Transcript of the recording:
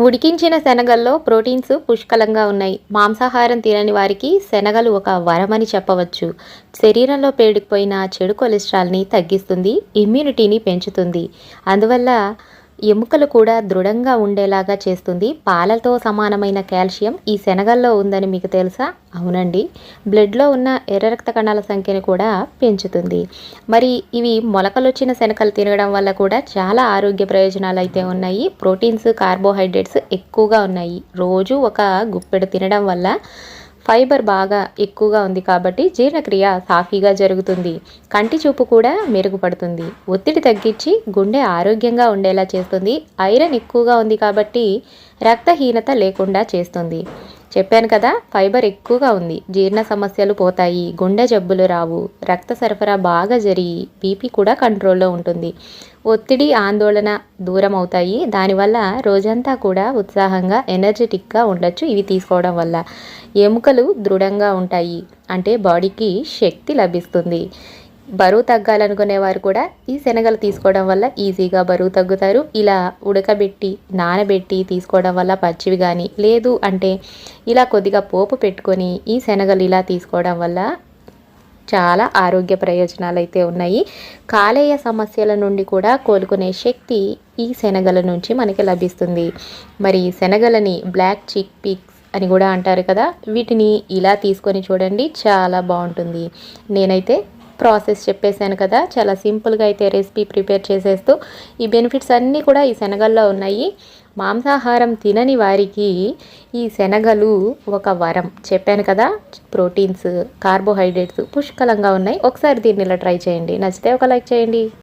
ఉడికించిన శనగల్లో ప్రోటీన్స్ పుష్కలంగా ఉన్నాయి. మాంసాహారం తినని వారికి శనగలు ఒక వరమని చెప్పవచ్చు. శరీరంలో పేరుకుపోయిన చెడు కొలెస్ట్రాల్ని తగ్గిస్తుంది ఇమ్యూనిటీని పెంచుతుంది. అందువల్ల ఎముకలు కూడా దృఢంగా ఉండేలాగా చేస్తుంది. పాలతో సమానమైన కాల్షియం ఈ శనగల్లో ఉందని మీకు తెలుసా? అవునండి. బ్లడ్లో ఉన్న ఎర్ర రక్త కణాల సంఖ్యను కూడా పెంచుతుంది. మరి ఇవి మొలకలొచ్చిన శనగలు తినడం వల్ల కూడా చాలా ఆరోగ్య ప్రయోజనాలు అయితే ఉన్నాయి. ప్రోటీన్స్ కార్బోహైడ్రేట్స్ ఎక్కువగా ఉన్నాయి. రోజు ఒక గుప్పెడు తినడం వల్ల ఫైబర్ బాగా ఎక్కువగా ఉంది కాబట్టి జీర్ణక్రియ సాఫీగా జరుగుతుంది. కంటి చూపు కూడా మెరుగుపడుతుంది. ఒత్తిడి తగ్గించి గుండె ఆరోగ్యంగా ఉండేలా చేస్తుంది. ఐరన్ ఎక్కువగా ఉంది కాబట్టి రక్తహీనత లేకుండా చేస్తుంది. చెప్పాను కదా ఫైబర్ ఎక్కువగా ఉంది. జీర్ణ సమస్యలు పోతాయి. గుండె జబ్బులు రావు. రక్త సరఫరా బాగా జరిగి బీపీ కూడా కంట్రోల్లో ఉంటుంది. ఒత్తిడి ఆందోళన దూరం అవుతాయి దానివల్ల రోజంతా కూడా ఉత్సాహంగా ఎనర్జెటిక్గా ఉండొచ్చు ఇవి తీసుకోవడం వల్ల. ఎముకలు దృఢంగా ఉంటాయి. అంటే బాడీకి శక్తి లభిస్తుంది. బరువు తగ్గాలనుకునే వారు కూడా ఈ శనగలు తీసుకోవడం వల్ల ఈజీగా బరువు తగ్గుతారు. ఇలా ఉడకబెట్టి నానబెట్టి తీసుకోవడం వల్ల పచ్చివి కానీ లేదు అంటే ఇలా కొద్దిగా పోపు పెట్టుకొని ఈ శనగలు ఇలా తీసుకోవడం వల్ల చాలా ఆరోగ్య ప్రయోజనాలు అయితే ఉన్నాయి. కాలేయ సమస్యల నుండి కూడా కోలుకునే శక్తి ఈ శనగల నుంచి మనకి లభిస్తుంది. మరి శనగలని బ్లాక్ చిక్ పిక్స్ అని కూడా అంటారు కదా వీటిని ఇలా తీసుకొని చూడండి చాలా బాగుంటుంది. నేనైతే ప్రాసెస్ చెప్పేశాను కదా. చాలా సింపుల్గా అయితే రెసిపీ ప్రిపేర్ చేసేస్తూ ఈ బెనిఫిట్స్ అన్నీ కూడా ఈ శనగల్లో ఉన్నాయి. మాంసాహారం తినని వారికి ఈ శనగలు ఒక వరం. చెప్పాను కదా ప్రోటీన్స్ కార్బోహైడ్రేట్స్ పుష్కలంగా ఉన్నాయి. ఒకసారి దీన్ని ఇలా ట్రై చేయండి. నచ్చితే ఒక లైక్ చేయండి.